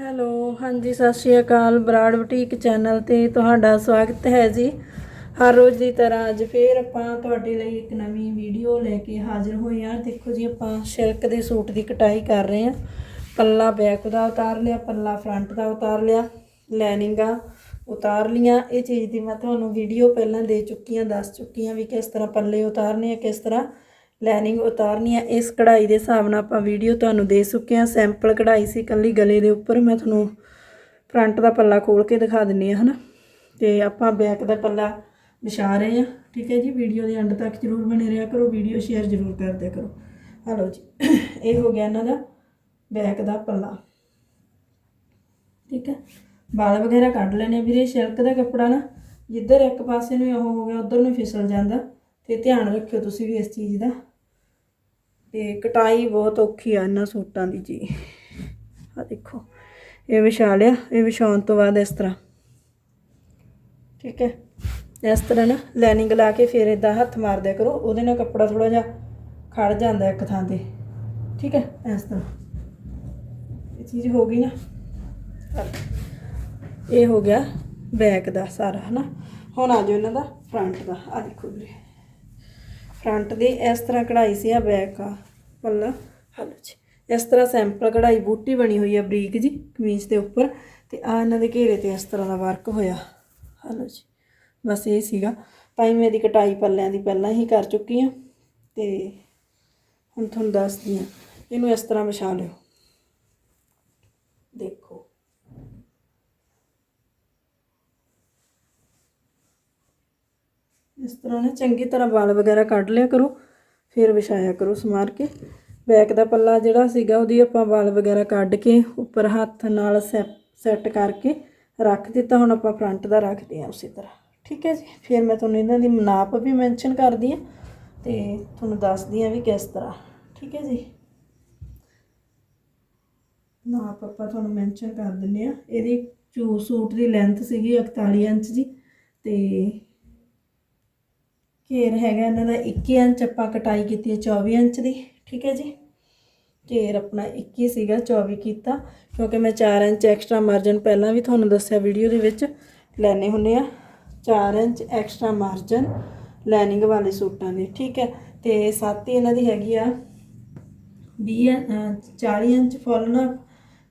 Hello, ਹਾਂਜੀ, ਸਤਿ ਸ਼੍ਰੀ ਅਕਾਲ ਬਰਾੜ ਬੁਟੀਕ ਚੈਨਲ ਤੇ ਤੁਹਾਡਾ ਸਵਾਗਤ ਹੈ ਜੀ। ਹਰ ਰੋਜ਼ ਦੀ ਤਰ੍ਹਾਂ ਅੱਜ ਫੇਰ ਆਪਾਂ ਤੁਹਾਡੇ ਲਈ ਇੱਕ ਨਵੀਂ ਵੀਡੀਓ ਲੈ ਕੇ ਹਾਜ਼ਰ ਹੋਏ ਹਾਂ। ਦੇਖੋ ਜੀ, ਆਪਾਂ ਸਿਲਕ ਦੇ ਸੂਟ ਦੀ ਕਟਾਈ ਕਰ ਰਹੇ ਹਾਂ। ਪੱਲਾ ਬੈਕ ਦਾ ਉਤਾਰ ਲਿਆ, ਪੱਲਾ ਫਰੰਟ ਦਾ ਉਤਾਰ ਲਿਆ ਲੈਨਿੰਗਾਂ ਉਤਾਰ ਲੀਆਂ ਇਹ ਚੀਜ਼ ਦੀ ਮੈਂ ਤੁਹਾਨੂੰ ਵੀਡੀਓ ਪਹਿਲਾਂ ਦੇ ਚੁੱਕੀ ਹਾਂ, ਦੱਸ ਚੁੱਕੀ ਹਾਂ ਵੀ ਕਿਸ ਤਰ੍ਹਾਂ ਪੱਲੇ ਉਤਾਰਨੇ ਆ, ਕਿਸ ਤਰ੍ਹਾਂ ਲਾਈਨਿੰਗ ਉਤਾਰਨੀ ਹੈ ਇਸ ਕਢਾਈ ਦੇ ਹਿਸਾਬ ਨਾਲ ਆਪਾਂ ਵੀਡੀਓ ਤੁਹਾਨੂੰ ਦੇ ਚੁੱਕੇ ਹਾਂ ਸੈਂਪਲ ਕਢਾਈ ਸੀ ਕੱਲੀ ਗਲੇ ਦੇ ਉੱਪਰ। ਮੈਂ ਤੁਹਾਨੂੰ ਫਰੰਟ ਦਾ ਪੱਲਾ ਖੋਲ ਕੇ ਦਿਖਾ ਦਿੰਨੀ ਆ, ਹਨਾ? ਤੇ ਆਪਾਂ ਬੈਕ ਦਾ ਪੱਲਾ ਵਿਛਾ ਰਹੇ ਹਾਂ ਠੀਕ ਹੈ ਜੀ? ਵੀਡੀਓ ਦੇ ਐਂਡ ਤੱਕ ਜਰੂਰ ਬਣੇ ਰਿਹਾ ਕਰੋ। ਵੀਡੀਓ ਸ਼ੇਅਰ ਜਰੂਰ ਕਰ ਕਰੋ। ਹਲੋ ਜੀ। ਇਹ ਹੋ ਗਿਆ ਇਹਨਾਂ ਦਾ ਬੈਕ ਦਾ ਪੱਲਾ। ਠੀਕ ਹੈ? ਵਾਲ ਵਗੈਰਾ ਕੱਢ ਲੈਣੇ ਵੀਰੇ। ਸਿਲਕ ਦਾ ਕੱਪੜਾ ਨਾ, ਜਿੱਧਰ ਇੱਕ ਪਾਸੇ ਨੂੰ ਉਹ ਹੋ ਗਿਆ, ਉਧਰ ਨੂੰ ਫਿਸਲ ਜਾਂਦਾ। ਤੇ ਧਿਆਨ ਰੱਖਿਓ ਤੁਸੀਂ ਵੀ ਇਸ ਚੀਜ਼ ਦਾ। ਤੇ ਕਟਾਈ ਬਹੁਤ ਔਖੀ ਆ ਇਹਨਾਂ ਸੂਟਾਂ ਦੀ ਜੀ। ਆ ਦੇਖੋ, ਇਹ ਵਿਛਾ ਲਿਆ ਇਹ ਵਿਛਾਉਣ ਤੋਂ ਬਾਅਦ ਇਸ ਤਰ੍ਹਾਂ। ਠੀਕ ਹੈ? ਇਸ ਤਰ੍ਹਾਂ ਨਾ ਲਾਈਨਿੰਗ ਲਾ ਕੇ ਫਿਰ ਇਦਾਂ ਹੱਥ ਮਾਰ ਦਿਆ ਕਰੋ, ਉਹਦੇ ਨਾਲ ਕੱਪੜਾ ਥੋੜਾ ਜਿਹਾ ਖੜ ਜਾਂਦਾ ਇੱਕ ਥਾਂ ਤੇ। ਠੀਕ ਹੈ? ਇਸ ਤਰ੍ਹਾਂ। ਇਹ ਚੀਜ਼ ਹੋ ਗਈ ਨਾ। ਇਹ ਹੋ ਗਿਆ ਬੈਕ ਦਾ ਸਾਰਾ, ਹਨਾ? ਹੁਣ ਆ ਜਾਓ ਇਹਨਾਂ ਦਾ ਫਰੰਟ ਦਾ। ਆ ਦੇਖੋ ਵੀਰੇ। ਫਰੰਟ ਦੀ ਇਸ ਤਰ੍ਹਾਂ ਕਢਾਈ ਸੀ ਆ ਬੈਕ ਆ ਪੱਲਾ ਹਲੋ ਜੀ, ਇਸ ਤਰ੍ਹਾਂ ਸੈਂਪਲ ਕਢਾਈ, ਬੂਟੀ ਬਣੀ ਹੋਈ ਆ ਬਰੀਕ ਜੀ, ਕਮੀਜ਼ ਦੇ ਉੱਪਰ, ਤੇ ਆ ਇਹਨਾਂ ਦੇ ਘੇਰੇ ਤੇ ਇਸ ਤਰ੍ਹਾਂ ਦਾ ਵਰਕ ਹੋਇਆ, ਹਲੋ ਜੀ, ਬਸ ਇਹ ਸੀਗਾ, ਤਾਂ ਮੈਂ ਦੀ ਕਟਾਈ ਪੱਲਿਆਂ ਦੀ ਪਹਿਲਾਂ ਹੀ ਕਰ ਚੁੱਕੀ ਆ, ਤੇ ਹੁਣ ਤੁਹਾਨੂੰ ਦੱਸਦੀ ਆ, ਇਹਨੂੰ ਇਸ ਤਰ੍ਹਾਂ ਵਿਛਾ ਲਿਓ ਦੇਖੋ ਇਸ ਤਰ੍ਹਾਂ ਨਾ ਚੰਗੀ ਤਰ੍ਹਾਂ ਵਾਲ ਵਗੈਰਾ ਕੱਢ ਲਿਆ ਕਰੋ, ਫਿਰ ਵਿਛਾਇਆ ਕਰੋ ਸਮਾਰ ਕੇ। ਬੈਕ ਦਾ ਪੱਲਾ ਜਿਹੜਾ ਸੀਗਾ ਉਹਦੀ ਆਪਾਂ ਵਾਲ ਵਗੈਰਾ ਕੱਢ ਕੇ ਉੱਪਰ ਹੱਥ ਨਾਲ ਸੈੱਟ ਕਰਕੇ ਰੱਖ ਦਿੱਤਾ, ਹੁਣ ਆਪਾਂ ਫਰੰਟ ਦਾ ਰੱਖਦੇ ਹਾਂ ਉਸੇ ਤਰ੍ਹਾਂ। ਠੀਕ ਹੈ ਜੀ? ਫਿਰ ਮੈਂ ਤੁਹਾਨੂੰ ਇਹਨਾਂ ਦੀ ਨਾਪ ਵੀ ਮੈਂਸ਼ਨ ਕਰਦੀ ਹਾਂ ਤੇ ਤੁਹਾਨੂੰ ਦੱਸਦੀ ਹਾਂ ਵੀ ਕਿਸ ਤਰ੍ਹਾਂ। ਠੀਕ ਹੈ ਜੀ? ਨਾਪ ਆਪਾਂ ਤੁਹਾਨੂੰ ਮੈਂਸ਼ਨ ਕਰ ਦਿੰਨੇ ਆ ਇਹਦੀ ਚੂ, ਸੂਟ ਦੀ ਲੈਂਥ ਸੀਗੀ 41 ਇੰਚ ਜੀ ਤੇ ਘੇਰ ਹੈਗਾ ਇਹਨਾਂ ਦਾ 21 ਇੰਚ ਆਪਾਂ ਕਟਾਈ ਕੀਤੀ ਹੈ 24 ਇੰਚ ਦੀ ਠੀਕ ਹੈ ਜੀ। ਘੇਰ ਆਪਣਾ 21 ਸੀਗਾ 24 ਕੀਤਾ ਕਿਉਂਕਿ ਮੈਂ 4 ਇੰਚ ਐਕਸਟਰਾ ਮਾਰਜਨ ਪਹਿਲਾਂ ਵੀ ਤੁਹਾਨੂੰ ਦੱਸਿਆ ਵੀਡੀਓ ਦੇ ਵਿੱਚ ਲੈਣੇ ਹੁੰਦੇ ਆ। 4 ਇੰਚ ਐਕਸਟਰਾ ਮਾਰਜਨ ਲਾਈਨਿੰਗ ਵਾਲੇ ਸੂਟਾਂ ਦੀ ਠੀਕ ਹੈ। ਤੇ ਹੀ ਇਹਨਾਂ ਦੀ ਹੈਗੀ ਆ 20 ਅ, 40 ਇੰਚ ਫੁੱਲ ਨਾਪ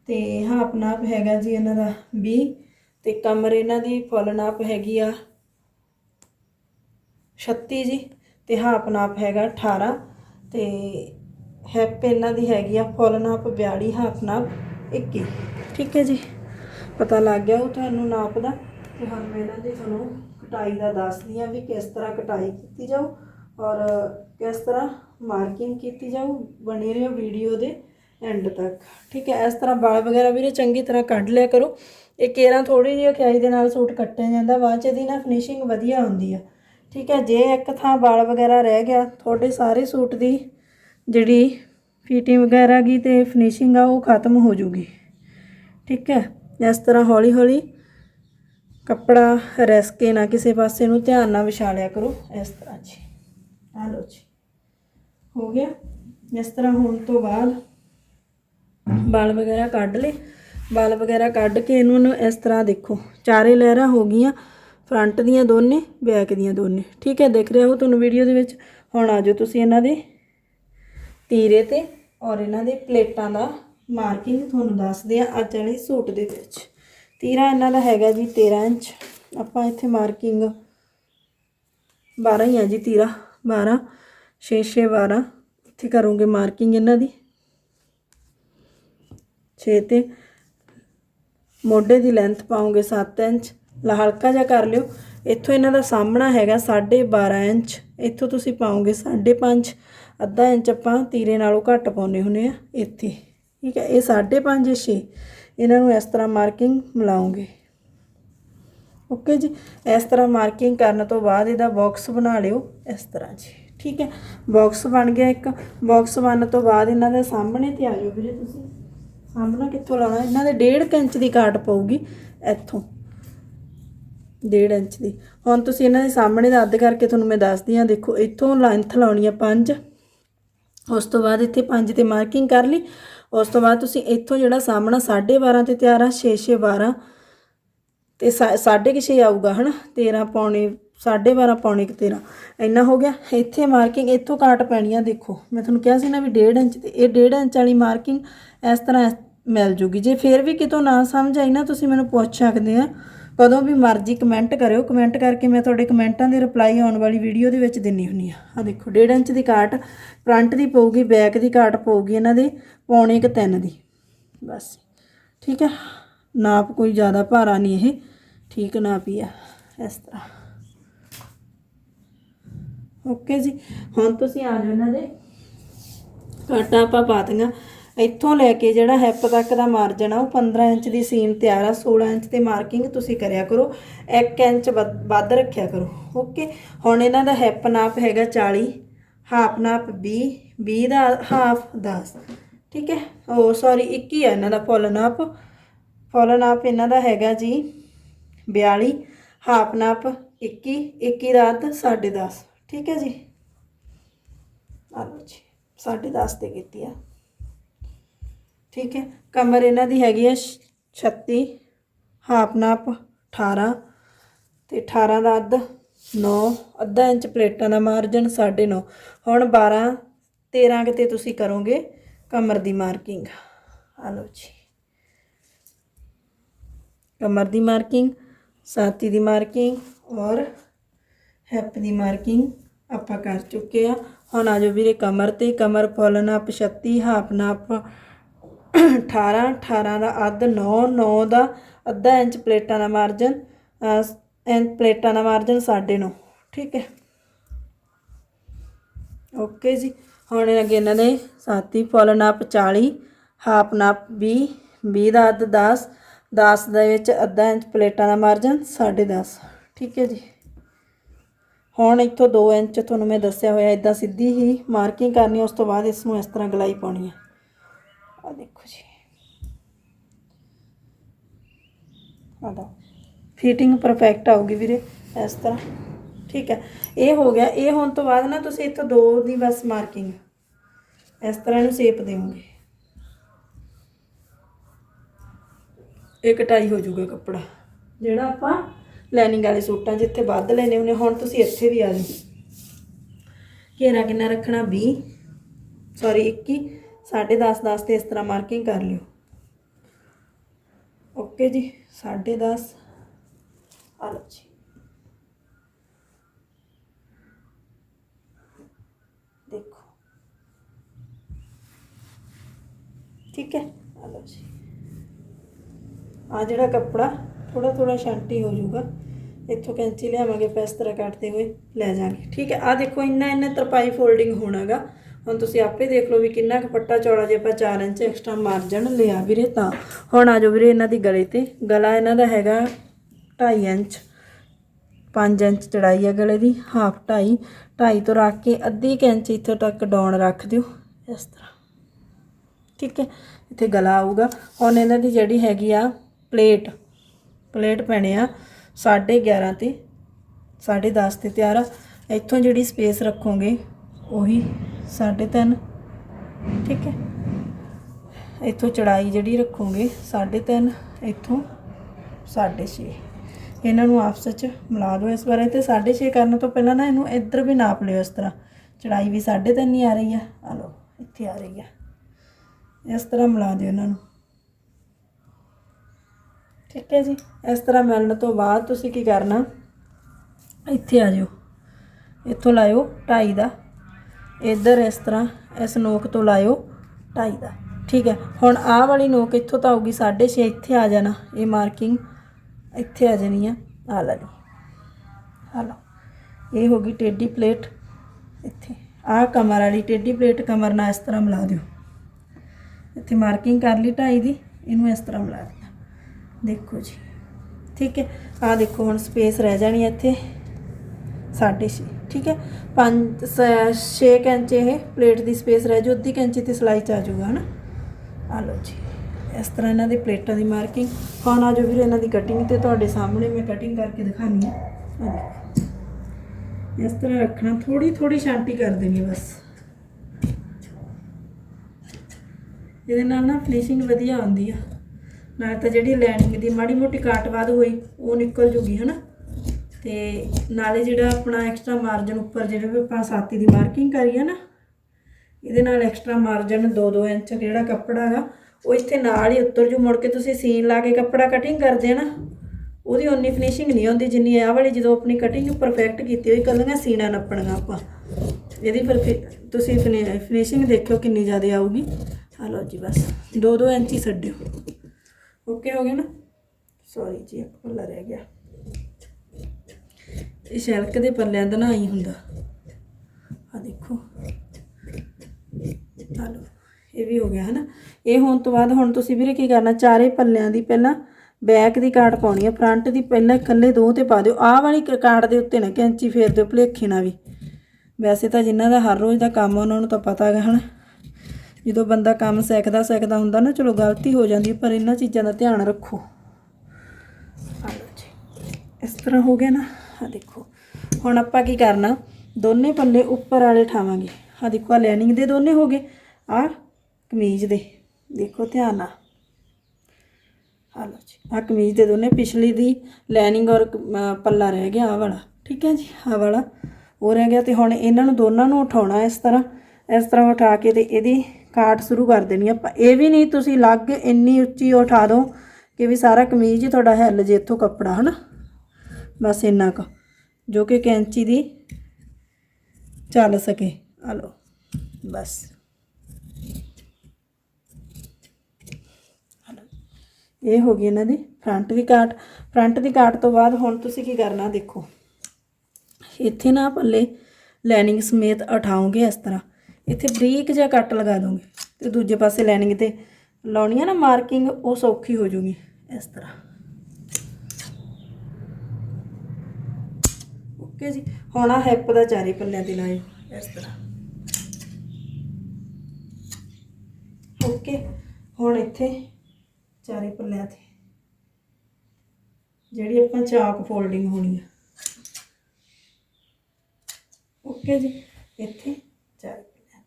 ਤੇ ਹਾਫ ਨਾਪ ਹੈਗਾ ਜੀ ਇਹਨਾਂ ਦਾ 20 ਤੇ ਕਮਰ ਇਹਨਾਂ ਦੀ ਫੁੱਲ ਨਾਪ ਹੈਗੀ ਆ 36 ਜੀ ਤੇ ਹਾਫ ਨਾਪ ਹੈਗਾ 18 ਤੇ ਹੈਪ ਇਹਨਾਂ ਦੀ ਹੈਗੀ ਆ ਫੁੱਲ ਨਾਪ 42 ਹਾਫ ਨਾਪ 21 ਠੀਕ ਹੈ ਜੀ? ਪਤਾ ਲੱਗ ਗਿਆ ਉਹ ਤੁਹਾਨੂੰ ਨਾਪ ਦਾ। ਤੇ ਹੁਣ ਮੈਂ ਇਹਨਾਂ ਦੀ ਤੁਹਾਨੂੰ ਕਟਾਈ ਦਾ ਦੱਸਦੀ ਆ ਵੀ ਕਿਸ ਤਰ੍ਹਾਂ ਕਟਾਈ ਕੀਤੀ ਜਾਊ ਔਰ ਕਿਸ ਤਰ੍ਹਾਂ ਮਾਰਕਿੰਗ ਕੀਤੀ ਜਾਊ ਬਣੇ ਰਹੋ ਵੀਡੀਓ ਦੇ ਐਂਡ ਤੱਕ। ਠੀਕ ਹੈ? ਇਸ ਤਰ੍ਹਾਂ ਵਾਲ ਵਗੈਰਾ ਵੀਰੇ ਚੰਗੀ ਤਰ੍ਹਾਂ ਕੱਢ ਲਿਆ ਕਰੋ। ਇਹ ਕੇਰਾਂ ਥੋੜੀ ਜਿਹੀ ਖਿਆਈ ਦੇ ਨਾਲ ਸੂਟ ਕੱਟਿਆ ਜਾਂਦਾ, ਬਾਅਦ ਚ ਇਹਦੀ ਨਾ ਫਿਨਿਸ਼ਿੰਗ ਵਧੀਆ ਹੁੰਦੀ ਆ। ਠੀਕ ਹੈ, ਜੇ ਇੱਕ ਥਾਂ ਵਾਲ ਵਗੈਰਾ ਰਹਿ ਗਿਆ, ਤੁਹਾਡੇ ਸਾਰੇ ਸੂਟ ਦੀ ਜਿਹੜੀ ਫਿਟਿੰਗ ਵਗੈਰਾ ਗਈ ਤੇ ਫਿਨਿਸ਼ਿੰਗ ਆ, ਉਹ ਖਤਮ ਹੋ ਜੂਗੀ। ਠੀਕ ਹੈ, ਇਸ ਤਰ੍ਹਾਂ ਹੌਲੀ ਹੌਲੀ ਕੱਪੜਾ ਰਸ ਕੇ ਨਾ ਕਿਸੇ ਪਾਸੇ ਨੂੰ ਧਿਆਨ ਨਾਲ ਵਿਛਾ ਲਿਆ ਕਰੋ, ਇਸ ਤਰ੍ਹਾਂ ਜੀ। ਆ ਲਓ ਜੀ, ਹੋ ਗਿਆ। ਇਸ ਤਰ੍ਹਾਂ ਹੋਣ ਤੋਂ ਬਾਅਦ ਵਾਲ ਵਗੈਰਾ ਕੱਢ ਲੇ ਵਾਲ ਵਗੈਰਾ ਕੱਢ ਕੇ ਇਹਨੂੰ ਇਸ ਤਰ੍ਹਾਂ ਦੇਖੋ, ਚਾਰੇ ਲਹਿਰਾਂ ਹੋ ਗਈਆਂ। ਫਰੰਟ ਦੀਆਂ ਦੋਨੇ, ਬੈਕ ਦੀਆਂ ਦੋਨੇ। ਠੀਕ ਹੈ, ਦੇਖ ਰਿਹਾ ਹੋ ਤੁਹਾਨੂੰ ਵੀਡੀਓ ਦੇ ਵਿੱਚ। ਹੁਣ ਆ ਜਾਓ ਤੁਸੀਂ ਇਹਨਾਂ ਦੇ ਤੀਰੇ ਤੇ ਔਰ ਇਹਨਾਂ ਦੇ ਪਲੇਟਾਂ ਦਾ ਮਾਰਕਿੰਗ ਤੁਹਾਨੂੰ ਦੱਸਦੇ ਆ ਅੱਜ ਵਾਲੇ ਸੂਟ ਦੇ ਵਿੱਚ। ਤੀਰਾ ਇਹਨਾਂ ਦਾ ਹੈਗਾ ਜੀ 13 ਇੰਚ। ਆਪਾਂ ਇੱਥੇ ਮਾਰਕਿੰਗ 12 ਹੀ ਆ ਜੀ ਤੀਰਾ 12 6 6 12 ਇੱਥੇ ਕਰੋਗੇ ਮਾਰਕਿੰਗ ਇਹਨਾਂ ਦੀ। 6 ਤੇ ਮੋਢੇ ਦੀ ਲੈਂਥ ਪਾਉਂਗੇ 7 ਇੰਚ। ਹਲਕਾ ਜਿਹਾ ਕਰ ਲਿਓ। ਇੱਥੋਂ ਇਹਨਾਂ ਦਾ ਸਾਹਮਣਾ ਹੈਗਾ 12.5 ਇੰਚ। ਇੱਥੋਂ ਤੁਸੀਂ ਪਾਉਂਗੇ 5.5 ਅੱਧਾ ਇੰਚ ਆਪਾਂ ਤੀਰੇ ਨਾਲੋਂ ਘੱਟ ਪਾਉਨੇ ਹੁੰਨੇ ਆ ਇੱਥੇ। ਠੀਕ ਹੈ, ਇਹ 5.5 6 ਇਹਨਾਂ ਨੂੰ ਇਸ ਤਰ੍ਹਾਂ ਮਾਰਕਿੰਗ ਮਿਲਾਉਂਗੇ ਓਕੇ ਜੀ, ਇਸ ਤਰ੍ਹਾਂ ਮਾਰਕਿੰਗ ਕਰਨ ਤੋਂ ਬਾਅਦ ਇਹਦਾ ਬਾਕਸ ਬਣਾ ਲਿਓ ਇਸ ਤਰ੍ਹਾਂ ਜੀ। ਠੀਕ ਹੈ ਬਾਕਸ ਬਣ ਗਿਆ ਇੱਕ। ਬਾਕਸ ਬਣਨ ਤੋਂ ਬਾਅਦ ਇਹਨਾਂ ਦੇ ਸਾਹਮਣੇ ਤੇ ਆ ਜਾਓ ਵੀਰੇ ਤੁਸੀਂ। ਸਾਹਮਣਾ ਕਿੱਥੋਂ ਲਾਉਣਾ? ਇਹਨਾਂ ਦੇ 1.5 ਇੰਚ ਦੀ ਕਾਟ ਪਊਗੀ ਇੱਥੋਂ। 1.5 ਇੰਚ ਦੀ। ਹੁਣ ਤੁਸੀਂ ਇਹਨਾਂ ਦੇ ਸਾਹਮਣੇ ਦਾ ਅੱਧ ਕਰਕੇ ਤੁਹਾਨੂੰ ਮੈਂ ਦੱਸਦੀ ਆ ਦੇਖੋ ਇੱਥੋਂ ਲੈਂਥ ਲਾਉਣੀ ਆ 5 ਉਸ ਤੋਂ ਬਾਅਦ ਇੱਥੇ 5 ਤੇ ਮਾਰਕਿੰਗ ਕਰ ਲਈ। ਉਸ ਤੋਂ ਬਾਅਦ ਤੁਸੀਂ ਇੱਥੋਂ ਜਿਹੜਾ ਸਾਹਮਣਾ 12.5 ਤੇ ਤਿਆਰ ਆ 6 6 12 ਤੇ 6.5 ਆਊਗਾ, ਹਨਾ? 13 ਪੌਣੇ 12.5 ਪੌਣੇ ਕੁ 13 ਇੰਨਾ ਹੋ ਗਿਆ। ਇੱਥੇ ਮਾਰਕਿੰਗ ਇੱਥੋਂ ਕਾਟ ਪੈਣੀ ਆ, ਦੇਖੋ। ਮੈਂ ਤੁਹਾਨੂੰ ਕਿਹਾ ਸੀ ਨਾ ਵੀ 1.5 ਇੰਚ ਤੇ, ਇਹ 1.5 ਇੰਚ ਵਾਲੀ ਮਾਰਕਿੰਗ ਇਸ ਤਰ੍ਹਾਂ ਮਿਲ ਜੂਗੀ। ਜੇ ਫੇਰ ਵੀ ਕਿਤੋਂ ਨਾ ਸਮਝ ਆਈ ਨਾ, ਤੁਸੀਂ ਮੈਨੂੰ ਪੁੱਛ ਸਕਦੇ ਆ। ਕਦੋਂ ਵੀ ਮਰਜ਼ੀ ਕਮੈਂਟ ਕਰਿਓ। ਕਮੈਂਟ ਕਰਕੇ ਮੈਂ ਤੁਹਾਡੇ ਕਮੈਂਟਾਂ ਦੇ ਰਿਪਲਾਈ ਆਉਣ ਵਾਲੀ ਵੀਡੀਓ ਦੇ ਵਿੱਚ ਦਿੰਨੀ ਹੁੰਨੀ ਆ ਆ ਦੇਖੋ 1.5 ਇੰਚ ਦੀ ਕਾਟ ਫਰੰਟ ਦੀ ਪਊਗੀ ਬੈਕ ਦੀ ਕਾਟ ਪਊਗੀ ਇਹਨਾਂ ਦੇ, ਪੌਣੇ ਕੁ ਤਿੰਨ ਦੀ। ਬਸ, ਠੀਕ ਹੈ? ਨਾਪ ਕੋਈ ਜ਼ਿਆਦਾ ਭਾਰਾ ਨਹੀਂ ਇਹ। ਠੀਕ ਨਾਪ ਹੀ ਆ, ਇਸ ਤਰ੍ਹਾਂ। ਓਕੇ ਜੀ, ਹੁਣ ਤੁਸੀਂ ਆ ਜਾਓ ਇਹਨਾਂ ਦੇ। ਕਾਟਾਂ ਆਪਾਂ ਪਾਤੀਆਂ ਇੱਥੋਂ ਲੈ ਕੇ ਜਿਹੜਾ ਹੈਪ ਤੱਕ ਦਾ ਮਾਰਜਨ ਆ, ਉਹ 15 ਇੰਚ ਦੀ ਸੀਨ ਤਿਆਰ ਆ 16 ਇੰਚ ਤੇ ਮਾਰਕਿੰਗ ਤੁਸੀਂ ਕਰਿਆ ਕਰੋ 1 ਇੰਚ ਵੱਧ ਵੱਧ ਰੱਖਿਆ ਕਰੋ ਓਕੇ ਹੁਣ ਇਹਨਾਂ ਦਾ ਹਿੱਪ ਨਾਪ ਹੈਗਾ 40 ਹਾਫ ਨਾਪ 20 20 ਦਾ ਹਾਫ 10 ਠੀਕ ਹੈ? ਉਹ ਸੌਰੀ 21 ਆ ਇਹਨਾਂ ਦਾ ਫੁੱਲ ਨਾਪ ਫੁੱਲ ਨਾਪ ਇਹਨਾਂ ਦਾ ਹੈਗਾ ਜੀ 42 ਹਾਫ ਨਾਪ 21 21 ਦਾ ਅੱਧ 10.5 ਠੀਕ ਹੈ ਜੀ? ਆ ਲਓ ਜੀ 10.5 ਤੇ ਕੀਤੀ ਆ। ਠੀਕ ਹੈ। ਕਮਰ ਇਹਨਾਂ ਦੀ ਹੈਗੀ ਹੈ 36 ਹਾਫ ਨਾਪ 18 ਤੇ 18 ਦਾ ਅੱਧ 9 ਅੱਧਾ ਇੰਚ ਪਲੇਟਾਂ ਦਾ ਮਾਰਜਨ 9.5 ਹੁਣ 12 13 ਕਿਤੇ ਤੁਸੀਂ ਕਰੋਗੇ ਕਮਰ ਦੀ ਮਾਰਕਿੰਗ ਆ ਲਓ ਜੀ। ਕਮਰ ਦੀ ਮਾਰਕਿੰਗ ਸਾਥੀ ਦੀ ਮਾਰਕਿੰਗ ਔਰ ਹੈਪ ਦੀ ਮਾਰਕਿੰਗ ਆਪਾਂ ਕਰ ਚੁੱਕੇ ਆ ਹੁਣ ਆ ਜਾਓ ਵੀਰੇ ਕਮਰ ਤੇ, ਕਮਰ ਫੁੱਲ ਨਾਪ 36 ਹਾਫ ਨਾਪ 18 18 ਦਾ ਅੱਧ 9 9 ਦਾ ਅੱਧਾ ਇੰਚ ਪਲੇਟਾਂ ਦਾ ਮਾਰਜਨ ਇੰਚ ਪਲੇਟਾਂ ਦਾ ਮਾਰਜਨ 9.5 ਠੀਕ ਹੈ। ਓਕੇ ਜੀ, ਹੁਣ ਅੱਗੇ ਇਹਨਾਂ ਦੇ ਸਾਥੀ ਫੁੱਲ ਨਾਪ 40 ਹਾਫ ਨਾਪ 20 20 ਦਾ ਅੱਧ 10 10 ਦੇ ਵਿੱਚ ਅੱਧਾ ਇੰਚ ਪਲੇਟਾਂ ਦਾ ਮਾਰਜਨ 10.5 ਠੀਕ ਹੈ ਜੀ। ਹੁਣ ਇੱਥੋਂ 2 ਇੰਚ ਤੁਹਾਨੂੰ ਮੈਂ ਦੱਸਿਆ ਹੋਇਆ ਇਦਾਂ ਸਿੱਧੀ ਹੀ ਮਾਰਕਿੰਗ ਕਰਨੀ, ਉਸ ਤੋਂ ਬਾਅਦ ਇਸ ਨੂੰ ਇਸ ਤਰ੍ਹਾਂ ਗਲਾਈ ਪਾਉਣੀ ਹੈ। ਆ ਦੇਖੋ ਜੀ। ਆ ਦਾ ਫਿਟਿੰਗ ਪਰਫੈਕਟ ਆਊਗੀ ਵੀਰੇ, ਇਸ ਤਰ੍ਹਾਂ। ਠੀਕ ਹੈ। ਇਹ ਹੋ ਗਿਆ। ਇਹ ਹੋਣ ਤੋਂ ਬਾਅਦ ਨਾ ਤੁਸੀਂ ਇੱਥੋਂ ਦੋ ਦੀ ਬਸ ਮਾਰਕਿੰਗ ਇਸ ਤਰ੍ਹਾਂ ਇਹਨੂੰ ਸ਼ੇਪ ਦੇਵੋਗੇ। ਇਹ ਕਟਾਈ ਹੋ ਜਾਊਗਾ ਕੱਪੜਾ, ਜਿਹੜਾ ਆਪਾਂ ਲਾਈਨਿੰਗ ਵਾਲੇ ਸੂਟਾਂ ਜਿੱਥੇ ਵੱਧ ਲੈਨੇ ਹੁੰਨੇ ਹੁਣ ਤੁਸੀਂ ਇੱਥੇ ਵੀ ਆ ਜਾਓ। ਘੇਰਾ ਕਿੰਨਾ ਰੱਖਣਾ? 20 ਸੌਰੀ 21 10.5 10 ਤੇ ਇਸ ਤਰ੍ਹਾਂ ਮਾਰਕਿੰਗ ਕਰ ਲਿਓ। ਓਕੇ ਜੀ 10.5 ਆ ਲਓ ਜੀ। ਦੇਖੋ। ਠੀਕ ਹੈ ਆ ਲਓ ਜੀ। ਆ ਜਿਹੜਾ ਕੱਪੜਾ ਥੋੜਾ ਥੋੜਾ ਸ਼ਾਂਟੀ ਹੋ ਜਾਊਗਾ। ਇੱਥੋਂ ਕੈਂਚੀ ਲਿਆਵਾਂਗੇ, ਆਪਾਂ ਇਸ ਤਰ੍ਹਾਂ ਕੱਟਦੇ ਹੋਏ ਲੈ ਜਾਾਂਗੇ ਠੀਕ ਹੈ ਆ ਦੇਖੋ, ਇੰਨਾ ਇੰਨਾ ਤਰਪਾਈ ਫੋਲਡਿੰਗ ਹੋਣਾਗਾ। ਹੁਣ ਤੁਸੀਂ ਆਪੇ ਦੇਖ ਲਓ ਵੀ ਕਿੰਨਾ ਕੁ ਪੱਟਾ ਚੌੜਾ ਜੇ ਆਪਾਂ 4 ਇੰਚ ਐਕਸਟਰਾ ਮਾਰਜਨ ਲਿਆ ਵੀਰੇ ਤਾਂ। ਹੁਣ ਆ ਜਾਓ ਵੀਰੇ ਇਹਨਾਂ ਦੀ ਗਲੇ ਤੇ। ਗਲਾ ਇਹਨਾਂ ਦਾ ਹੈਗਾ 2.5 ਇੰਚ 5 ਇੰਚ ਚੜਾਈ ਹੈ ਗਲੇ ਦੀ ਹਾਫ 2.5 2.5 ਤੋਂ ਰੱਖ ਕੇ ਅੱਧੀ ਕੁ ਇੰਚ ਇੱਥੋਂ ਤੱਕ ਡਾਉਣ ਰੱਖ ਦਿਓ, ਇਸ ਤਰ੍ਹਾਂ। ਠੀਕ ਹੈ? ਇੱਥੇ ਗਲਾ ਆਊਗਾ। ਹੁਣ ਇਹਨਾਂ ਦੀ ਜਿਹੜੀ ਹੈਗੀ ਆ ਪਲੇਟ ਪਲੇਟ ਪੈਣੇ ਆ 11.5 ਤੇ 10.5 ਤੇ ਤਿਆਰ ਆ। ਇੱਥੋਂ ਜਿਹੜੀ ਸਪੇਸ ਰੱਖੋਗੇ, ਉਹੀ 3.5 ਠੀਕ ਹੈ। ਇੱਥੋਂ ਚੜਾਈ ਜਿਹੜੀ ਰੱਖੋਗੇ 3.5 ਇੱਥੋਂ 6.5 ਇਹਨਾਂ ਨੂੰ ਆਪਸ ਵਿੱਚ ਮਿਲਾ ਦਿਓ ਇਸ ਬਾਰੇ ਤੇ 6.5 ਕਰਨ ਤੋਂ ਪਹਿਲਾਂ ਨਾ ਇਹਨੂੰ ਇੱਧਰ ਵੀ ਨਾਪ ਲਿਓ ਇਸ ਤਰ੍ਹਾਂ। ਚੜਾਈ ਵੀ 3.5 ਹੀ ਆ ਰਹੀ ਆ। ਆ ਲਓ, ਇੱਥੇ ਆ ਰਹੀ ਆ। ਇਸ ਤਰ੍ਹਾਂ ਮਿਲਾ ਦਿਓ ਇਹਨਾਂ ਨੂੰ। ਠੀਕ ਹੈ ਜੀ। ਇਸ ਤਰ੍ਹਾਂ ਮਿਲਣ ਤੋਂ ਬਾਅਦ ਤੁਸੀਂ ਕੀ ਕਰਨਾ? ਇੱਥੇ ਆ ਜਾਓ। ਇੱਥੋਂ ਲਾਇਓ 2.5 ਦਾ। ਇੱਧਰ ਇਸ ਤਰ੍ਹਾਂ ਇਸ ਨੋਕ ਤੋਂ ਲਾਇਓ ਢਾਈ ਦਾ। ਠੀਕ ਹੈ, ਹੁਣ ਆਹ ਵਾਲੀ ਨੋਕ ਇੱਥੋਂ ਤਾਂ ਆਊਗੀ 6.5 ਇੱਥੇ ਆ ਜਾਣਾ, ਇਹ ਮਾਰਕਿੰਗ ਇੱਥੇ ਆ ਜਾਣੀ ਆ ਆ ਲੈ ਆ ਲਓ, ਇਹ ਹੋ ਗਈ ਟੇਢੀ ਪਲੇਟ ਇੱਥੇ। ਆਹ ਕਮਰ ਵਾਲੀ ਟੇਢੀ ਪਲੇਟ ਕਮਰ ਨਾਲ ਇਸ ਤਰ੍ਹਾਂ ਮਿਲਾ ਦਿਓ। ਇੱਥੇ ਮਾਰਕਿੰਗ ਕਰ ਲਈ ਢਾਈ ਦੀ, ਇਹਨੂੰ ਇਸ ਤਰ੍ਹਾਂ ਮਿਲਾ ਦਿੱਤਾ। ਦੇਖੋ ਜੀ, ਠੀਕ ਹੈ ਆ ਦੇਖੋ ਹੁਣ ਸਪੇਸ ਰਹਿ ਜਾਣੀ ਹੈ ਇੱਥੇ 6.5 ਠੀਕ ਹੈ? 5 6 ਇੰਚ ਇਹ ਪਲੇਟ ਦੀ ਸਪੇਸ ਰਹਿ ਜੂ, ਅੱਧੀ ਕੈਂਚੀ ਤੇ ਸਲਾਈ ਚ ਆ ਜਾਊਗਾ ਹਨਾ? ਆ ਲਓ ਜੀ, ਇਸ ਤਰ੍ਹਾਂ ਇਹਨਾਂ ਦੇ ਪਲੇਟਾਂ ਦੀ ਮਾਰਕਿੰਗ। ਹੁਣ ਆ ਜੋ ਵੀਰੇ, ਇਹਨਾਂ ਦੀ ਕਟਿੰਗ ਤੇ ਤੁਹਾਡੇ ਸਾਹਮਣੇ ਮੈਂ ਕਟਿੰਗ ਕਰਕੇ ਦਿਖਾਣੀ ਆ। ਇਸ ਤਰ੍ਹਾਂ ਰੱਖਣਾ ਥੋੜੀ ਥੋੜੀ ਸ਼ਾਂਤੀ ਕਰ ਦੇਣੀ ਬਸ। ਇਹਦੇ ਨਾਲ ਨਾ ਫਿਨਿਸ਼ਿੰਗ ਵਧੀਆ ਆਉਂਦੀ ਆ। ਨਾਲ ਤਾਂ ਜਿਹੜੀ ਲੈਣਿੰਗ ਦੀ ਮਾੜੀ ਮੋਟੀ ਕਾਟਵਾਦ ਹੋਈ, ਉਹ ਨਿਕਲ ਜੂਗੀ, ਹਨਾ? ਤੇ ਨਾਲੇ ਜਿਹੜਾ ਆਪਣਾ ਐਕਸਟਰਾ ਮਾਰਜਨ ਉੱਪਰ ਜਿਹੜੇ ਵੀ ਆਪਾਂ ਸਾਤੀ ਦੀ ਮਾਰਕਿੰਗ ਕਰੀ ਆ ਨਾ, ਇਹਦੇ ਨਾਲ ਐਕਸਟਰਾ ਮਾਰਜਨ 2-2 ਇੰਚ ਜਿਹੜਾ ਕੱਪੜਾ ਹੈਗਾ, ਉਹ ਇੱਥੇ ਨਾਲ ਹੀ ਉੱਤਰ ਜੂ। ਮੁੜ ਕੇ ਤੁਸੀਂ ਸੀਨ ਲਾ ਕੇ ਕੱਪੜਾ ਕਟਿੰਗ ਕਰਦੇ ਨਾ, ਉਹਦੀ ਉਨੀ ਫਿਨਿਸ਼ਿੰਗ ਨਹੀਂ ਹੁੰਦੀ ਜਿੰਨੀ ਆਹ ਵਾਲੀ ਜਦੋਂ ਆਪਣੀ ਕਟਿੰਗ ਪਰਫੈਕਟ ਕੀਤੀ ਹੋਈ ਕੱਲੀਆਂ ਸੀਣਾ ਨੱਪਣੀਆਂ ਆਪਾਂ। ਇਹਦੀ ਪਰ ਤੁਸੀਂ ਫਿਨਿਸ਼ਿੰਗ ਦੇਖਿਓ ਕਿੰਨੀ ਜ਼ਿਆਦਾ ਆਊਗੀ। ਆ ਲਓ ਜੀ ਬਸ 2-2 ਇੰਚ ਹੀ ਛੱਡਿਓ ਓਕੇ ਹੋ ਗਿਆ ਨਾ? ਸੌਰੀ ਜੀ, ਇੱਕ ਪੱਲਾ ਰਹਿ ਗਿਆ। ਇਹ ਸ਼ੈਲਕ ਦੇ ਪੱਲਿਆਂ ਦਾ ਨਾ ਹੀ ਹੁੰਦਾ। ਆ ਦੇਖੋ। ਚਲੋ, ਇਹ ਵੀ ਹੋ ਗਿਆ ਹਨਾ। ਇਹ ਹੋਣ ਤੋਂ ਬਾਅਦ ਹੁਣ ਤੁਸੀਂ ਵੀਰੇ ਕੀ ਕਰਨਾ, ਚਾਰੇ ਪੱਲਿਆਂ ਦੀ ਪਹਿਲਾਂ ਬੈਕ ਦੀ ਕਾਟ ਪਾਉਣੀ ਆ, ਫਰੰਟ ਦੀ ਪਹਿਲਾਂ ਇਕੱਲੇ ਦੋ ਤੇ ਪਾ ਦਿਓ। ਆਹ ਵਾਲੀ ਕਾਟ ਦੇ ਉੱਤੇ ਨਾ ਕੈਂਚੀ ਫੇਰ ਦਿਓ ਭਲੇਖੇ ਨਾਲ ਵੀ। ਵੈਸੇ ਤਾਂ ਜਿਨ੍ਹਾਂ ਦਾ ਹਰ ਰੋਜ਼ ਦਾ ਕੰਮ ਆ, ਉਹਨਾਂ ਨੂੰ ਤਾਂ ਪਤਾ ਹੈਗਾ ਹਨਾ। ਜਦੋਂ ਬੰਦਾ ਕੰਮ ਸਿੱਖਦਾ ਸਿੱਖਦਾ ਹੁੰਦਾ ਨਾ, ਚਲੋ ਗਲਤੀ ਹੋ ਜਾਂਦੀ ਪਰ ਇਹਨਾਂ ਚੀਜ਼ਾਂ ਦਾ ਧਿਆਨ ਰੱਖੋ। ਜੀ। ਇਸ ਤਰ੍ਹਾਂ ਹੋ ਗਿਆ ਨਾ। ਆ ਦੇਖੋ। ਹੁਣ ਆਪਾਂ ਕੀ ਕਰਨਾ? ਦੋਨੇ ਪੱਲੇ ਉੱਪਰ ਵਾਲੇ ਠਾਵਾਂਗੇ। ਆ ਦੇਖੋ ਆ ਲਾਈਨਿੰਗ ਦੇ ਦੋਨੇ ਹੋ ਗਏ। ਆ ਕਮੀਜ਼ ਦੇ। ਦੇਖੋ, ਧਿਆਨ ਨਾਲ। ਆ ਲਓ ਜੀ ਆ ਕਮੀਜ਼ ਦੇ ਦੋਨੇ ਪਿਛਲੀ ਦੀ ਲੈਨਿੰਗ ਔਰ ਪੱਲਾ ਰਹਿ ਗਿਆ ਆ ਵਾਲਾ। ਠੀਕ ਹੈ ਜੀ ਆ ਵਾਲਾ। ਉਹ ਰਹਿ ਗਿਆ ਤੇ ਹੁਣ ਇਹਨਾਂ ਨੂੰ ਦੋਨਾਂ ਨੂੰ ਉਠਾਉਣਾ ਇਸ ਤਰ੍ਹਾਂ। ਇਸ ਤਰ੍ਹਾਂ ਉਠਾ ਕੇ ਤੇ ਇਹਦੀ ਕਾਟ ਸ਼ੁਰੂ ਕਰ ਦੇਣੀ ਆ ਆਪਾਂ ਇਹ ਵੀ ਨਹੀਂ, ਤੁਸੀਂ ਲੱਗ ਇੰਨੀ ਉੱਚੀ ਉਠਾ ਦਿਓ ਕਿ ਵੀ ਸਾਰਾ ਕਮੀਜ਼ ਹੀ ਤੁਹਾਡਾ ਹਿੱਲ ਜੇ ਇੱਥੋਂ ਕੱਪੜਾ, ਹਨਾ? ਬਸ ਇੰਨਾ ਕੁ, ਜੋ ਕਿ ਕੈਂਚੀ ਦੀ ਚੱਲ ਸਕੇ। ਆ ਲਓ, ਬਸ। ਇਹ ਹੋ ਗਈ ਇਹਨਾਂ ਦੀ ਫਰੰਟ ਦੀ ਕਾਟ। ਫਰੰਟ ਦੀ ਕਾਟ ਤੋਂ ਬਾਅਦ ਹੁਣ ਤੁਸੀਂ ਕੀ ਕਰਨਾ ਦੇਖੋ। ਇੱਥੇ ਨਾ ਪੱਲੇ ਲੈਨਿੰਗ ਸਮੇਤ ਉਠਾਉਂਗੇ ਇਸ ਤਰ੍ਹਾਂ। ਇੱਥੇ ਬਰੀਕ ਜਿਹਾ ਕੱਟ ਲਗਾ ਦੋਗੇ ਤੇ ਦੂਜੇ ਪਾਸੇ ਲੈਨਿੰਗ ਤੇ ਲਾਉਣੀ ਆ ਨਾ ਮਾਰਕਿੰਗ ਉਹ ਸੌਖੀ ਹੋ ਜੂਗੀ ਇਸ ਤਰ੍ਹਾਂ। ਓਕੇ ਜੀ ਹੁਣ ਆ ਹੈਪ ਦਾ ਚਾਰੇ ਪੱਲਿਆਂ ਤੇ ਲਾਇਓ। ਇਸ ਤਰ੍ਹਾਂ। ਓਕੇ ਹੁਣ ਇੱਥੇ ਚਾਰੇ ਪੱਲਿਆਂ ਤੇ। ਜਿਹੜੀ ਆਪਾਂ ਚਾਕ ਫੋਲਡਿੰਗ ਹੋਣੀ ਆ। ਓਕੇ ਜੀ ਇੱਥੇ ਚਾਰੇ ਪੱਲਿਆਂ।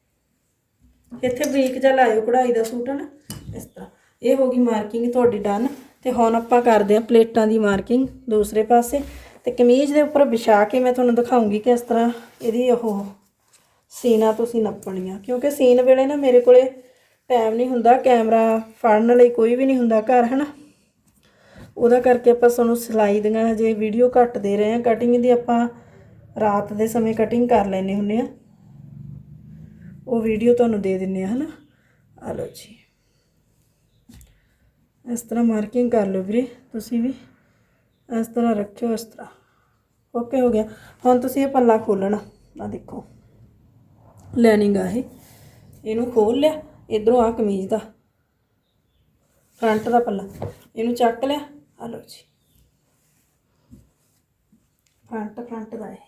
ਇੱਥੇ ਬਰੀਕ ਜਿਹਾ ਲਾਇਓ ਕਢਾਈ ਦਾ ਸੂਟ ਹੈ ਨਾ ਇਸ ਤਰ੍ਹਾਂ। ਇਹ ਹੋ ਗਈ ਮਾਰਕਿੰਗ ਤੁਹਾਡੀ ਡਨ। ਤੇ ਹੁਣ ਆਪਾਂ ਕਰਦੇ ਹਾਂ ਪਲੇਟਾਂ ਦੀ ਮਾਰਕਿੰਗ ਦੂਸਰੇ ਪਾਸੇ। ਤੇ ਕਮੀਜ਼ ਦੇ ਉੱਪਰ ਵਿਛਾ ਕੇ ਮੈਂ ਤੁਹਾਨੂੰ ਦਿਖਾਉਂਗੀ ਕਿ ਇਸ ਤਰ੍ਹਾਂ ਇਹਦੀ ਉਹ ਸੀਨਾ ਤੁਸੀਂ ਨੱਪਣੀਆਂ। ਕਿਉਂਕਿ ਸੀਨ ਵੇਲੇ ਨਾ ਮੇਰੇ ਕੋਲੇ ਟਾਈਮ ਨਹੀਂ ਹੁੰਦਾ ਕੈਮਰਾ ਫੜਨ ਲਈ ਕੋਈ ਵੀ ਨਹੀਂ ਹੁੰਦਾ ਘਰ, ਹਨਾ? ਉਹਦਾ ਕਰਕੇ ਆਪਾਂ ਤੁਹਾਨੂੰ ਸਿਲਾਈ ਦੀਆਂ ਹਜੇ ਵੀਡੀਓ ਘੱਟ ਦੇ ਰਹੇ ਹਾਂ। ਕਟਿੰਗ ਦੀ ਆਪਾਂ ਰਾਤ ਦੇ ਸਮੇਂ ਕਟਿੰਗ ਕਰ ਲੈਨੇ ਹੁੰਨੇ ਆ ਉਹ ਵੀਡੀਓ ਤੁਹਾਨੂੰ ਦੇ ਦਿੰਨੇ ਆ ਹਨਾ? ਆ ਲਓ ਜੀ। ਇਸ ਤਰ੍ਹਾਂ ਮਾਰਕਿੰਗ ਕਰ ਲਓ ਵੀਰੇ, ਤੁਸੀਂ ਵੀ। ਇਸ ਤਰ੍ਹਾਂ ਰੱਖਿਓ, ਇਸ ਤਰ੍ਹਾਂ। ਓਕੇ ਹੋ ਗਿਆ। ਹੁਣ ਤੁਸੀਂ ਇਹ ਪੱਲਾ ਖੋਲਣਾ। ਆ ਦੇਖੋ। ਲਾਈਨਿੰਗ ਆ ਇਹ। ਇਹਨੂੰ ਖੋਲ ਲਿਆ। ਇਧਰੋਂ ਆ ਕਮੀਜ਼ ਦਾ। ਫਰੰਟ ਦਾ ਪੱਲਾ। ਇਹਨੂੰ ਚੱਕ ਲਿਆ। ਆ ਲਓ ਜੀ। ਫਰੰਟ ਫਰੰਟ ਦਾ ਹੈ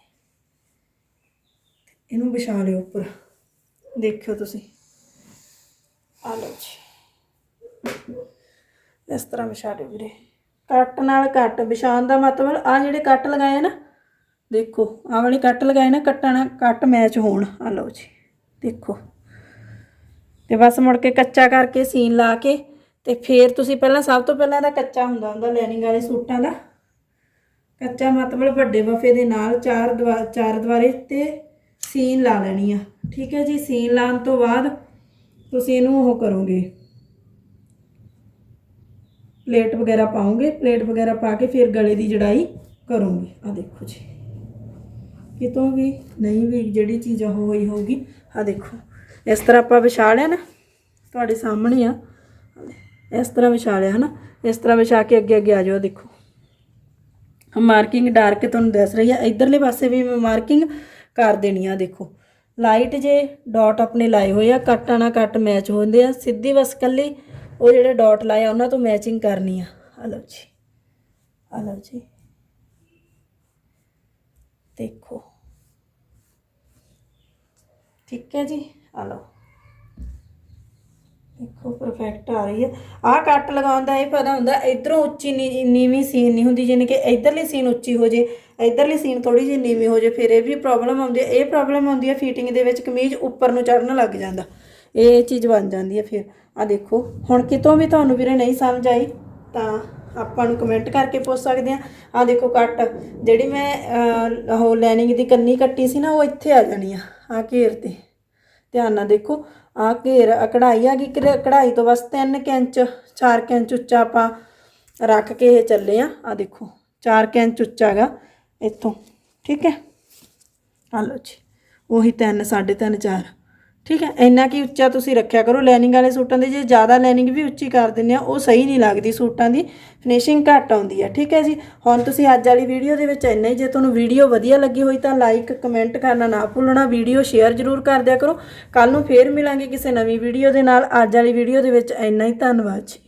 ਇਹਨੂੰ ਵਿਛਾ ਲਿਓ ਉੱਪਰ। ਦੇਖਿਓ ਤੁਸੀਂ। ਆ ਲਓ ਜੀ। ਇਸ ਤਰ੍ਹਾਂ ਵਿਛਾ ਲਿਓ ਵੀਰੇ। ਕੱਟ ਨਾਲ ਕੱਟ, ਵਿਛਾਉਣ ਦਾ ਮਤਲਬ ਆ ਜਿਹੜੇ ਕੱਟ ਲਗਾਏ ਨਾ, ਦੇਖੋ ਆ ਵਾਲੇ ਕੱਟ ਲਗਾਏ ਨਾ ਕੱਟਣਾ ਕੱਟ ਮੈਚ ਹੋਣ। ਆ ਲਓ ਜੀ, ਦੇਖੋ। ਤੇ ਬਸ ਮੁੜ ਕੇ ਕੱਚਾ ਕਰਕੇ ਸੀਨ ਲਾ ਕੇ, ਤੇ ਫੇਰ ਤੁਸੀਂ ਪਹਿਲਾਂ ਸਭ ਤੋਂ ਪਹਿਲਾਂ ਇਹਦਾ ਕੱਚਾ ਹੁੰਦਾ ਹੁੰਦਾ ਲੈਨਿੰਗ ਵਾਲੇ ਸੂਟਾਂ ਦਾ। ਕੱਚਾ ਮਤਲਬ ਵੱਡੇ ਵਫੇ ਦੇ ਨਾਲ ਚਾਰ ਦਵਾ, ਚਾਰ ਦੁਆਰੇ ਤੇ ਸੀਨ ਲਾ ਲੈਣੀ ਆ। ਠੀਕ ਹੈ ਜੀ, ਸੀਨ ਲਾਉਣ ਤੋਂ ਬਾਅਦ ਤੁਸੀਂ ਇਹਨੂੰ ਉਹ ਕਰੋਗੇ। ਪਲੇਟ ਵਗੈਰਾ ਪਾਉਂਗੇ, ਪਲੇਟ ਵਗੈਰਾ ਪਾ ਕੇ ਫਿਰ ਗਲੇ ਦੀ ਜੜਾਈ ਕਰੋਗੇ। ਆ ਦੇਖੋ ਜੀ। ਕਿਤੋਂ ਵੀ ਨਹੀਂ ਵੀ ਜਿਹੜੀ ਚੀਜ਼ ਉਹ ਹੋਈ ਹੋਊਗੀ ਆ ਦੇਖੋ। ਇਸ ਤਰ੍ਹਾਂ ਆਪਾਂ ਵਿਛਾ ਲਿਆ ਨਾ, ਤੁਹਾਡੇ ਸਾਹਮਣੇ ਆ। ਇਸ ਤਰ੍ਹਾਂ ਵਿਛਾ ਲਿਆ, ਹਨਾ? ਇਸ ਤਰ੍ਹਾਂ ਵਿਛਾ ਕੇ ਅੱਗੇ ਅੱਗੇ ਆ ਜਾਓ ਦੇਖੋ। ਮਾਰਕਿੰਗ ਡਾਰਕ ਤੁਹਾਨੂੰ ਦੱਸ ਰਹੀ ਆ। ਇਧਰਲੇ ਪਾਸੇ ਵੀ ਮੈਂ ਮਾਰਕਿੰਗ ਕਰ ਦੇਣੀ ਆ ਦੇਖੋ। ਲਾਈਟ ਜੇ ਡਾਟ ਆਪਣੇ ਲਾਏ ਹੋਏ ਆ ਕੱਟ ਨਾ ਕੱਟ ਮੈਚ ਹੁੰਦੇ ਆ। ਸਿੱਧੀ ਬਸ ਕੱਲੀ ਉਹ ਜਿਹੜੇ ਡਾਟ ਲਾਇਆ ਉਹਨਾਂ ਤੋਂ ਮੈਚਿੰਗ ਕਰਨੀ ਆ। ਆ ਲਓ ਜੀ। ਆ ਲਓ ਜੀ। ਦੇਖੋ। ਠੀਕ ਹੈ ਜੀ? ਆ ਲਓ। ਦੇਖੋ ਪਰਫੈਕਟ ਆ ਰਹੀ ਹੈ ਆਹ ਕੱਟ ਲਗਾਉਣ ਦਾ ਇਹ ਪਤਾ ਹੁੰਦਾ, ਇਧਰੋਂ ਉੱਚੀ ਨੀ- ਨੀਵੀਂ ਸੀਨ ਨਹੀਂ ਹੁੰਦੀ ਜਿਵੇਂ ਕਿ ਇਧਰਲੀ ਸੀਨ ਉੱਚੀ ਹੋ ਜੇ, ਇਧਰਲੀ ਸੀਨ ਥੋੜੀ ਜਿਹੀ ਨੀਵੀਂ ਹੋ ਜੇ, ਫਿਰ ਇਹ ਵੀ ਪ੍ਰੋਬਲਮ ਆਉਂਦੀ ਹੈ ਇਹ ਪ੍ਰੋਬਲਮ ਆਉਂਦੀ ਹੈ ਫਿਟਿੰਗ ਦੇ ਵਿੱਚ ਕਮੀਜ਼ ਉੱਪਰ ਨੂੰ ਚੜਨ ਲੱਗ ਜਾਂਦਾ। ਇਹ ਚੀਜ਼ ਬਣ ਜਾਂਦੀ ਹੈ ਫਿਰ। ਆ ਦੇਖੋ, ਹੁਣ ਕਿਤੋਂ ਵੀ ਤੁਹਾਨੂੰ ਵੀਰੇ ਨਹੀਂ ਸਮਝ ਆਈ, ਤਾਂ ਆਪਾਂ ਨੂੰ ਕਮੈਂਟ ਕਰਕੇ ਪੁੱਛ ਸਕਦੇ ਆ ਆ ਦੇਖੋ ਕੱਟ, ਜਿਹੜੀ ਮੈਂ ਉਹ ਲੈਨਿੰਗ ਦੀ ਕੰਨੀ ਕੱਟੀ ਸੀ ਨਾ, ਉਹ ਇੱਥੇ ਆ ਜਾਣੀ ਆ ਆ ਘੇਰ ਤੇ। ਧਿਆਨ ਨਾਲ ਦੇਖੋ, ਆ ਘੇਰ ਕਢਾਈ ਆ ਗਈ ਕਿਰ- ਕਢਾਈ ਤੋਂ ਬਸ 3 ਇੰਚ 4 ਇੰਚ ਉੱਚਾ ਆਪਾਂ ਰੱਖ ਕੇ ਇਹ ਚੱਲੇ ਆ। ਆ ਦੇਖੋ 4 ਇੰਚ ਉੱਚਾ ਹੈਗਾ ਇੱਥੋਂ, ਠੀਕ ਹੈ? ਆ ਲਓ ਜੀ, ਉਹੀ 3 3.5 4 ਠੀਕ ਹੈ, ਇੰਨਾ ਕੀ ਉੱਚਾ ਤੁਸੀਂ ਰੱਖਿਆ ਕਰੋ, ਲੈਨਿੰਗ ਵਾਲੇ ਸੂਟਾਂ ਦੀ ਜੇ ਜ਼ਿਆਦਾ ਲੈਨਿੰਗ ਵੀ ਉੱਚੀ ਕਰ ਦਿੰਦੇ ਆ ਉਹ ਸਹੀ ਨਹੀਂ ਲੱਗਦੀ ਸੂਟਾਂ ਦੀ ਫਿਨਿਸ਼ਿੰਗ ਘੱਟ ਆਉਂਦੀ ਹੈ, ਠੀਕ ਹੈ ਜੀ। ਹੁਣ ਤੁਸੀਂ ਅੱਜ ਵਾਲੀ ਵੀਡੀਓ ਦੇ ਵਿੱਚ ਇੰਨਾ ਹੀ, ਜੇ ਤੁਹਾਨੂੰ ਵੀਡੀਓ ਵਧੀਆ ਲੱਗੀ ਹੋਈ ਤਾਂ ਲਾਈਕ ਕਮੈਂਟ ਕਰਨਾ ਨਾ ਭੁੱਲਣਾ ਵੀਡੀਓ ਸ਼ੇਅਰ ਜ਼ਰੂਰ ਕਰ ਦਿਆ ਕਰੋ। ਕੱਲ ਨੂੰ ਫੇਰ ਮਿਲਾਂਗੇ ਕਿਸੇ ਨਵੀਂ ਵੀਡੀਓ ਦੇ ਨਾਲ, ਅੱਜ ਵਾਲੀ ਵੀਡੀਓ ਦੇ ਵਿੱਚ ਇੰਨਾ ਹੀ, ਧੰਨਵਾਦ ਜੀ।